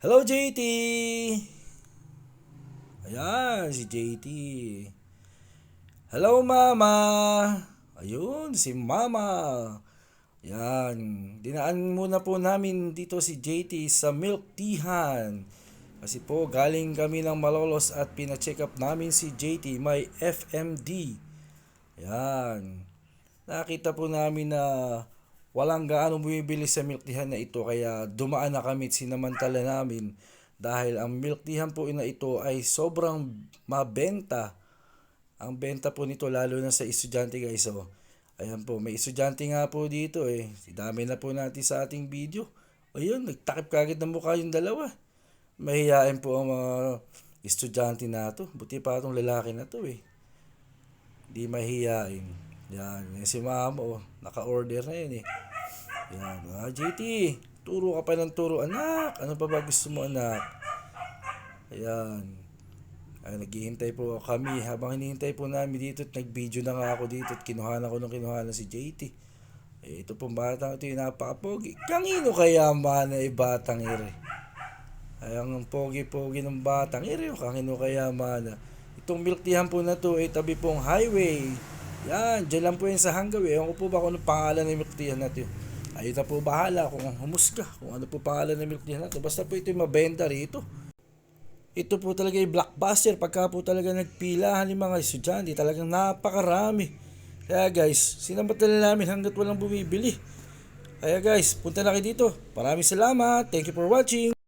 Hello, JT! Ayan, si JT. Hello, Mama! Ayun, si Mama. Yan. Dinaan muna po namin dito si JT sa milk teahan. Kasi po, galing kami ng Malolos at pina-check up namin si JT. May FMD. Yan. Nakita po namin na walang gaano bumibili sa milk teahan na ito kaya dumaan na kami at sinamantala namin dahil ang milk teahan po na ito ay sobrang mabenta. Ang benta po nito lalo na sa estudyante guys. So, ayan po, may estudyante nga po dito eh. Dami na po natin sa ating video. Ayun, nagtakip kagad ng mukha yung dalawa. Mahihain po ang mga estudyante na to. Buti pa itong lalaki na to eh. Di mahihain. Yan, yan si mama oh, naka-order na yun eh. Yan, ah, JT, turo ka pa ng turo anak. Ano pa ba gusto mo anak? Ayan. Ay, naghihintay po kami. Habang hinihintay po namin dito at nag-video na nga ako dito at kinuha ko ng kinuha na si JT. Eh, ito pong batang ito yung napakapogi. Kanino kaya man ay batang ire? Ay, ang pogi-pogi ng batang ire, kanino kaya man. Itong milk teahan po na to ay tabi pong highway. Yan, dyan lang po yan sa Hanggawi. Ewan ko po ba kung ano pangalan ng milk teahan na to. Ayun na po bahala kung humusga kung ano po pangalan ng milk teahan na to. Basta po ito yung mabenta rito. Ito po talaga yung blockbuster pagka po talaga nagpilahan ng mga estudyante. Talagang napakarami. Kaya guys, sinamantala namin hanggat walang bumibili. Kaya guys, punta na kayo dito. Maraming salamat. Thank you for watching.